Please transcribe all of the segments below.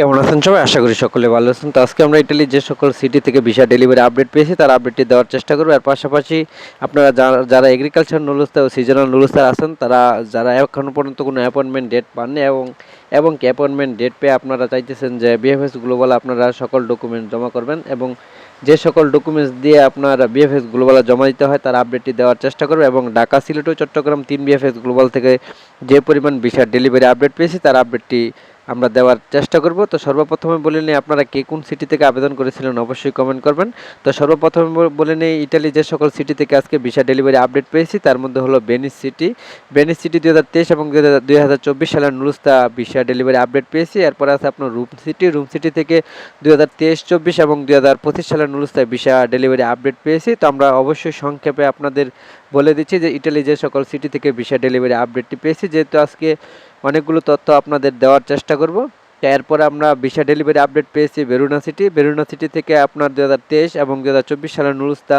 কেমন আছেন সবাই? আশা করি সকলে ভালো আছেন। তো আজকে আমরা ইটালির যে সকল সিটি থেকে ভিসা ডেলিভারি আপডেট পেয়েছি, তার আপডেটটি দেওয়ার চেষ্টা করব। আর পাশাপাশি আপনারা যারা- যারা এগ্রিকালচার নুলুস্তা ও সিজনাল নুলুস্তার আছেন, তারা, যারা এখনও পর্যন্ত কোনো অ্যাপয়েন্টমেন্ট ডেট পাননি এবং এবং কি অ্যাপয়েন্টমেন্ট ডেট পেয়ে আপনারা চাইতেছেন যে বিএফএস গ্লোবাল আপনারা সকল ডকুমেন্ট জমা করবেন এবং যে সকল ডকুমেন্টস দিয়ে আপনার বিএফএস গ্লোবালে জমা দিতে হয়, তার আপডেটটি দেওয়ার চেষ্টা করবে এবং ঢাকা, সিলেট ও চট্টগ্রাম তিন বিএফএস গ্লোবাল থেকে যে পরিমাণ ভিসা ডেলিভারি আপডেট পেয়েছি, তার আপডেটটি আমরা দেওয়ার চেষ্টা করব। তো সর্বপ্রথমে বলে নিই, আপনারা কে কোন সিটি থেকে আবেদন করেছিলেন অবশ্যই কমেন্ট করবেন। তো সর্বপ্রথমে বলে নিই ইটালি যে সকল সিটি থেকে আজকে ভিসা ডেলিভারি আপডেট পেয়েছি, তার মধ্যে হলো বেনিস সিটি বেনিস সিটি দুই হাজার তেইশ এবং দুই হাজার চব্বিশ সালের নুরুস্তা ভিসা ডেলিভারি আপডেট পেয়েছি। এরপরে আছে আপনার রুম সিটি রুম সিটি থেকে দুই হাজার তেইশ, চব্বিশ এবং দুই হাজার পঁচিশ সালের নুরুস্তা ভিসা ডেলিভারি আপডেট পেয়েছি। তো আমরা অবশ্যই সংক্ষেপে আপনাদের বলে দিচ্ছি যে ইটালি যে সকল সিটি থেকে ভিসা ডেলিভারি আপডেটটি পেয়েছি। যেহেতু আজকে অনেকগুলো তথ্য আপনাদের দেওয়ার চেষ্টা করব। এরপরে আমরা ভিসা ডেলিভারি আপডেট পেয়েছি বেরুনা সিটি। বেরুনা সিটি থেকে আপনার দু হাজার তেইশ এবং দু হাজার চব্বিশ সালের নুরুস্তা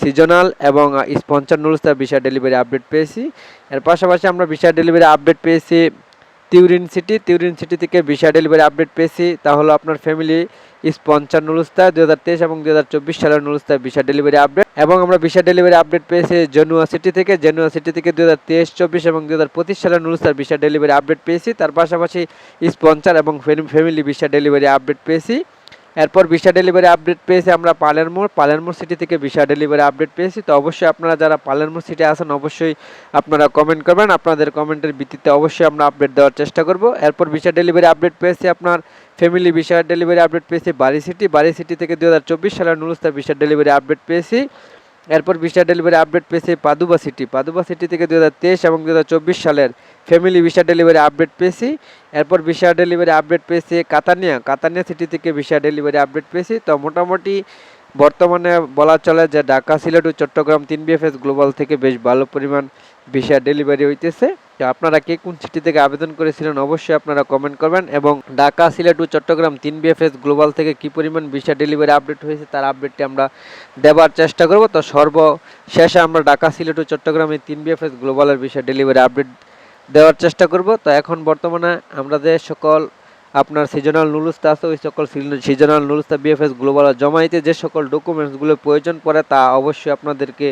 সিজনাল এবং স্পঞ্চার নুরুস্তা ভিসা ডেলিভারি আপডেট পেয়েছি। এর পাশাপাশি আমরা ভিসা ডেলিভারি আপডেট পেয়েছি তিউরিন সিটি তিউরিন সিটি থেকে ভিসা ডেলিভারি আপডেট পেয়েছি। তা হলো আপনার ফ্যামিলি স্পঞ্চার নুরুস্তা দু হাজার তেইশ এবং দু হাজার চব্বিশ সালের নুরুস্তা ভিসা ডেলিভারি আপডেট। এবং আমরা ভিসা ডেলিভারি আপডেট পেয়েছি জেনুয়া সিটি থেকে। জেনুয়া সিটি থেকে দু হাজার তেইশ, চব্বিশ এবং দু হাজার পঁচিশ সালের নুরুস্তার ভিসা ডেলিভারি আপডেট পেয়েছি। তার পাশাপাশি স্পঞ্চার এবং ফ্যামিলি ভিসা ডেলিভারি আপডেট পেয়েছি। এরপর ভিসা ডেলিভারি আপডেট পেয়েছি আমরা পালেরমোর পালেরমোর সিটি থেকে ভিসা ডেলিভারি আপডেট পেয়েছি। তো অবশ্যই আপনারা যারা পালেরমোর সিটি আছেন, অবশ্যই আপনারা কমেন্ট করবেন। আপনাদের কমেন্টের ভিত্তিতে অবশ্যই আমরা আপডেট দেওয়ার চেষ্টা করব। এরপর ভিসা ডেলিভারি আপডেট পেয়েছি আপনার ফ্যামিলি ভিসা ডেলিভারি আপডেট পেয়েছি বাড়ি সিটি বাড়ি সিটি থেকে দু হাজার চব্বিশ সালের নুরুস্তা ভিসা ডেলিভারি আপডেট পেয়েছি। এরপর ভিসা ডেলিভারি আপডেট পেয়েছে পাদুবা সিটি। পাদুবা সিটি থেকে দু হাজার তেইশ এবং দু হাজার চব্বিশ সালের ফ্যামিলি ভিসা ডেলিভারি আপডেট পেয়েছি। এরপর ভিসা ডেলিভারি আপডেট পেয়েছে কাতানিয়া। কাতানিয়া সিটি থেকে ভিসা ডেলিভারি আপডেট পেয়েছি। তো মোটামুটি বর্তমানে বলা চলে যে ঢাকা, সিলেট ও চট্টগ্রাম তিন বিএফএস গ্লোবাল থেকে বেশ ভালো পরিমাণ ভিসা ডেলিভারি হইতেছে। তো আপনারা কে কোন সিটি থেকে আবেদন করেছিলেন অবশ্যই আপনারা কমেন্ট করবেন এবং ঢাকা, সিলেট ও চট্টগ্রাম তিন বিএফএস গ্লোবাল থেকে কি পরিমাণ ভিসা ডেলিভারি আপডেট হয়েছে তার আপডেটটি আমরা দেওয়ার চেষ্টা করব। তো সর্বশেষে আমরা ঢাকা, সিলেট ও চট্টগ্রামে তিন বিএফএস গ্লোবালের ভিসা ডেলিভারি আপডেট দেওয়ার চেষ্টা করব। তো এখন বর্তমানে আমরা যে সকল আপনার সিজনাল নুলুস্তা আছে, ওই সকল সিজনাল নুলুস্তা বিএফএস গ্লোবাল জমা দিতে যে সকল ডকুমেন্টসগুলো প্রয়োজন পড়ে তা অবশ্যই আপনাদেরকে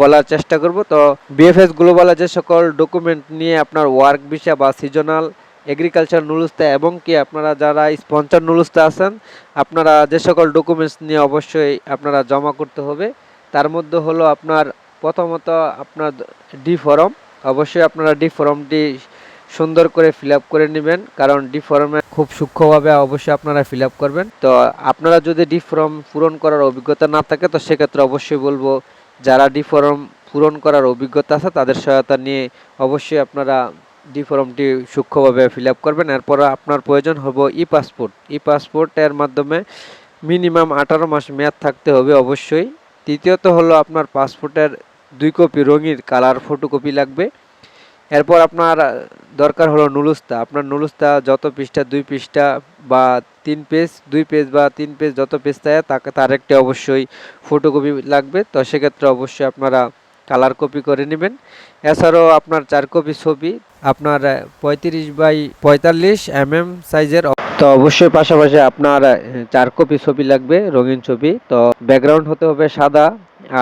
বলার চেষ্টা করব। তো বিএফএস গ্লোবালে যে সকল ডকুমেন্ট নিয়ে আপনার ওয়ার্ক ভিসা বা সিজনাল এগ্রিকালচার নুলুস্তা এবং কি আপনারা যারা স্পন্সর নুলুস্তা আছেন, আপনারা যে সকল ডকুমেন্টস নিয়ে অবশ্যই আপনারা জমা করতে হবে। তার মধ্যে হলো আপনার প্রথমত আপনার ডি ফর্ম অবশ্যই আপনারা ডি ফর্মটি সুন্দর করে ফিল করে নেবেন, কারণ ডি ফর্মে খুব সূক্ষ্মভাবে অবশ্যই আপনারা ফিল করবেন। তো আপনারা যদি ডি ফর্ম পূরণ করার অভিজ্ঞতা না থাকে, তো সেক্ষেত্রে অবশ্যই বলব, যারা ডি ফর্ম পূরণ করার অভিজ্ঞতা আছে, তাদের সহায়তা নিয়ে অবশ্যই আপনারা ডি ফর্মটি সূক্ষ্মভাবে ফিল করবেন। এরপর আপনার প্রয়োজন হবে ই পাসপোর্ট ই পাসপোর্টের মাধ্যমে মিনিমাম আঠারো মাস মেয়াদ থাকতে হবে অবশ্যই। তৃতীয়ত হলো আপনার পাসপোর্টের দুই কপি রঙিন কালার ফটোকপি লাগবে। এরপর আপনার দরকার হলো নুলুস্তা। আপনার নুলুস্তা যত পৃষ্ঠা, দুই পৃষ্ঠা বা তিন পেজ, দুই পেজ বা তিন পেজ যত পেজ থাকে, তাকে, তার একটি অবশ্যই ফটোকপি লাগবে। তো সেক্ষেত্রে অবশ্যই আপনারা কালার কপি করে নেবেন। এছাড়াও আপনার চার কপি ছবি, আপনার পঁয়ত্রিশ বাই পঁয়তাল্লিশ এম এম সাইজের তো অবশ্যই পাশাপাশি আপনার চার কপি ছবি লাগবে, রঙিন ছবি। তো ব্যাকগ্রাউন্ড হতে হবে সাদা,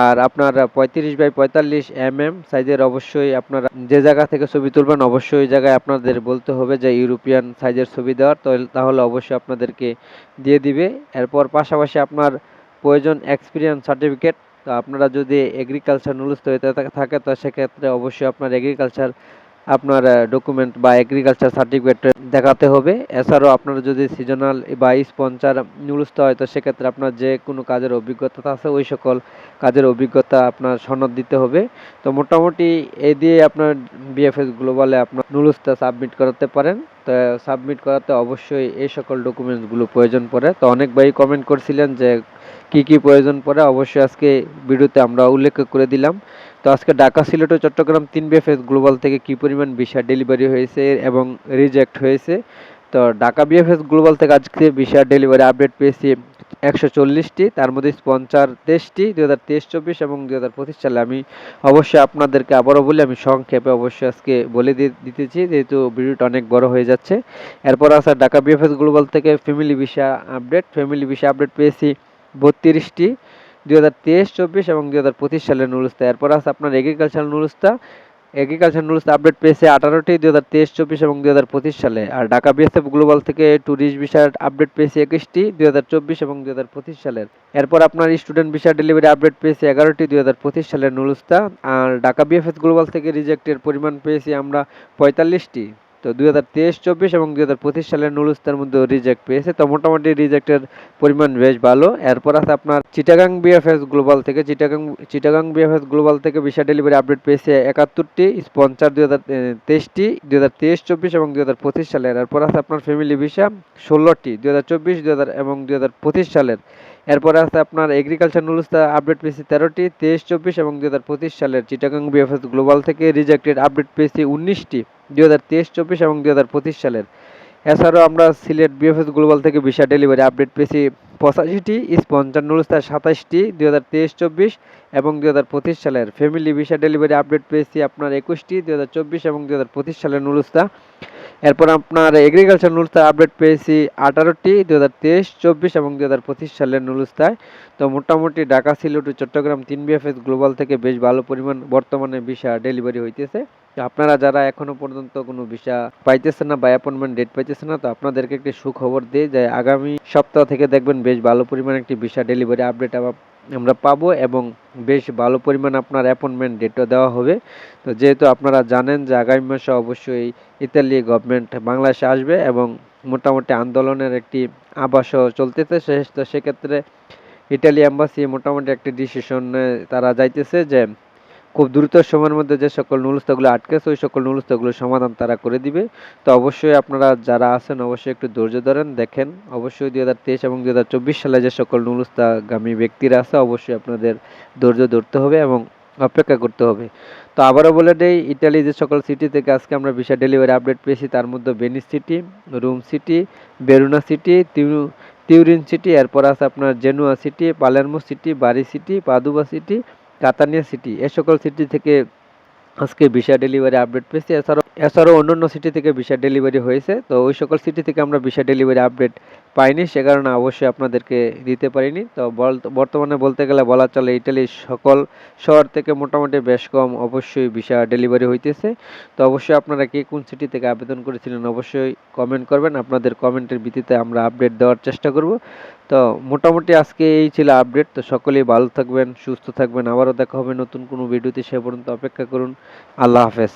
আর আপনার পঁয়ত্রিশ বাই পঁয়তাল্লিশ এম এম সাইজের অবশ্যই আপনারা যে জায়গা থেকে ছবি তুলবেন, অবশ্যই ওই জায়গায় আপনাদের বলতে হবে যে ইউরোপিয়ান সাইজের ছবি দেওয়ার, তো তাহলে অবশ্যই আপনাদেরকে দিয়ে দিবে। এরপর পাশাপাশি আপনার প্রয়োজন এক্সপিরিয়েন্স সার্টিফিকেট তো আপনারা যদি এগ্রিকালচার নুলস্থ হয়ে থাকে, তো সেক্ষেত্রে অবশ্যই আপনার এগ্রিকালচার আপনার ডকুমেন্ট বা এগ্রিকালচার সার্টিফিকেট দেখাতে হবে। এছাড়াও আপনার যদি সিজনাল বা স্পন্সার নুলস্থ হয়, তো সেক্ষেত্রে আপনার যে কোনো কাজের অভিজ্ঞতা আছে, ওই সকল কাজের অভিজ্ঞতা আপনার সনদ দিতে হবে। তো মোটামুটি এই দিয়ে আপনার বিএফএস গ্লোবালে আপনার নুলুস্তা সাবমিট করাতে পারেন। তো সাবমিট করাতে অবশ্যই এই সকল ডকুমেন্টসগুলো প্রয়োজন পড়ে। তো অনেক ভাই কমেন্ট করছিলেন যে কি কি প্রয়োজন পড়ে অবশ্যই আজকে ভিডিওতে আমরা উল্লেখ করে দিলাম। তো আজকে ঢাকা, সিলেট ও চট্টগ্রাম তিন বিএফএস গ্লোবাল থেকে কি পরিমাণ ভিসা ডেলিভারি হয়েছে এবং রিজেক্ট হয়েছে? তো ঢাকা বিএফএস গ্লোবাল থেকে আজকে ভিসা ডেলিভারি আপডেট পেয়েছি একশো চল্লিশটি, তার মধ্যে স্পন্সার তেইশটি দুই হাজার তেইশ, চব্বিশ এবং দু হাজার পঁচিশ সালে আমি অবশ্যই আপনাদেরকে আবারও বলি, আমি সংক্ষেপে অবশ্যই আজকে বলে দি- দিতেছি, যেহেতু ভিডিওটা অনেক বড় হয়ে যাচ্ছে। এরপর আছে ঢাকা বিএফএস গ্লোবাল থেকে family visa update family visa update পেয়েছি বত্রিশটি দুই হাজার তেইশ, চব্বিশ এবং দুই হাজার পঁচিশ সালের নুরুস্তা। এরপর আছে আপনার এগ্রিকালচার নুরুস্তা। এগ্রিকালচার নুরুস্তা আপডেট পেয়েছে আঠারোটি দুই হাজার তেইশ, চব্বিশ এবং দুই হাজার পঁচিশ সালে। আর ঢাকা বিএসএফ গ্লোবাল থেকে ট্যুরিস্ট ভিসার আপডেট পেয়েছে একুশটি দুই হাজার চব্বিশ এবং দুই হাজার পঁচিশ সালের। এরপর আপনার স্টুডেন্ট ভিসা ডেলিভারি আপডেট পেয়েছে এগারোটি দুই হাজার পঁচিশ সালের নুরুস্তা। আর ঢাকা বিএফএস গ্লোবাল থেকে রিজেক্টের পরিমাণ পেয়েছি আমরা পঁয়তাল্লিশটি। তো দুই হাজার তেইশ, চব্বিশ এবং দুই হাজার পঁচিশ সালের নুরুস্তার মধ্যে রিজেক্ট পেয়েছে। তো মোটামুটি রিজেক্টের পরিমাণ বেশ ভালো। এরপর আছে আপনার চিটাগাং বিএফএস গ্লোবাল থেকে। চিটাগাং চিটাগাং বিএফএস গ্লোবাল থেকে ভিসা ডেলিভারি আপডেট পেয়েছে একাত্তরটি স্পন্সার দুই হাজার তেইশটি, দুই হাজার তেইশ, চব্বিশ এবং দুই হাজার পঁচিশ সালের। এরপর আছে আপনার ফ্যামিলি ভিসা ষোলোটি, দুই হাজার চব্বিশ, দুই হাজার, এবং দুই হাজার পঁচিশ সালের। এরপরে আছে আপনার এগ্রিকালচার নুরুস্তা আপডেট পেয়েছি তেরোটি, তেইশ, চব্বিশ এবং দুই হাজার পঁচিশ সালের চিটাগাং বিএফএস গ্লোবাল থেকে রিজেক্টেড আপডেট পেয়েছি উনিশটি দুই হাজার তেইশ, চব্বিশ এবং দুই হাজার পঁচিশ সালের। এছাড়াও আমরা সিলেট বিএফএস গ্লোবাল থেকে ভিসা ডেলিভারি আপডেট পেয়েছি পঁচাশিটি স্পন্সার নুরুস্তার সাতাশটি, দুই হাজার তেইশ চব্বিশ এবং দুই হাজার পঁচিশ সালের ফ্যামিলি ভিসা ডেলিভারি আপডেট পেয়েছি আপনার একুশটি, দুই হাজার চব্বিশ এবং দুই হাজার পঁচিশ সালের নুরুস্তা এরপর আপনার এগ্রিকালচার নুরুস্তার আপডেট পেয়েছি আঠারোটি, দুই হাজার তেইশ চব্বিশ এবং দুই হাজার পঁচিশ সালের নুরুস্তায় তো মোটামুটি ঢাকা, সিলেট চট্টগ্রাম তিন বিএফএস গ্লোবাল থেকে বেশ ভালো পরিমাণ বর্তমানে ভিসা ডেলিভারি হইতেছে। আপনারা যারা এখনও পর্যন্ত কোনো ভিসা পাইতেছেন না বা অ্যাপয়েন্টমেন্ট ডেট পাইতেছেন না, তো আপনাদেরকে একটি সুখবর দিই যে আগামী সপ্তাহ থেকে দেখবেন বেশ ভালো পরিমাণ একটি ভিসা ডেলিভারি আপডেট আমরা পাবো এবং বেশ ভালো পরিমাণ আপনার অ্যাপয়েন্টমেন্ট ডেটও দেওয়া হবে। তো যেহেতু আপনারা জানেন যে আগামী মাসে অবশ্যই ইতালি গভর্নমেন্ট বাংলাদেশে আসবে এবং মোটামুটি আন্দোলনের একটি আবাসও চলতেছে। সে তো সেক্ষেত্রে ইটালি এম্বাসি মোটামুটি একটি ডিসিশন তারা যাইতেছে যে খুব দ্রুত সময়ের মধ্যে যে সকল নুলস্তাগুলো আটকেছে, ওই সকল নুলস্তাগুলোর সমাধান তারা করে দিবে। তো অবশ্যই আপনারা যারা আছেন, অবশ্যই একটু ধৈর্য ধরেন, দেখেন। অবশ্যই দুই হাজার তেইশ এবং দুই হাজার চব্বিশ সালে যে সকল নুলস্তাগামী ব্যক্তিরা আছে, অবশ্যই আপনাদের ধৈর্য ধরতে হবে এবং অপেক্ষা করতে হবে। তো আবারও বলে দেই ইটালি যে সকল সিটি থেকে আজকে আমরা ভিসা ডেলিভারি আপডেট পেয়েছি, তার মধ্যে Venice city Rome city Verona city তিউ Turin city এরপর আছে আপনার Genoa city Palermo city Bari city Padua city Catania city, এ সকল সিটি থেকে আজকে ভিসা ডেলিভারি আপডেট পেয়েছি। এছাড়াও এছাড়াও অন্যান্য সিটি থেকে ভিসা ডেলিভারি হয়েছে। তো ওই সকল সিটি থেকে আমরা ভিসা ডেলিভারি আপডেট পাইনি, সে কারণে অবশ্যই আপনাদেরকে দিতে পারিনি। তো বর্তমানে বলতে গেলে বলা চলে ইটালির সকল শহর থেকে মোটামুটি বেশ কম অবশ্যই ভিসা ডেলিভারি হইতেছে। তো অবশ্যই আপনারা কে কোন সিটি থেকে আবেদন করেছিলেন অবশ্যই কমেন্ট করবেন। আপনাদের কমেন্টের ভিত্তিতে আমরা আপডেট দেওয়ার চেষ্টা করব। তো মোটামুটি আজকে এই ছিল আপডেট তো সকলেই ভালো থাকবেন, সুস্থ থাকবেন। আবারও দেখা হবে নতুন কোনো ভিডিওতে সে পর্যন্ত অপেক্ষা করুন। আল্লাহ হাফেজ।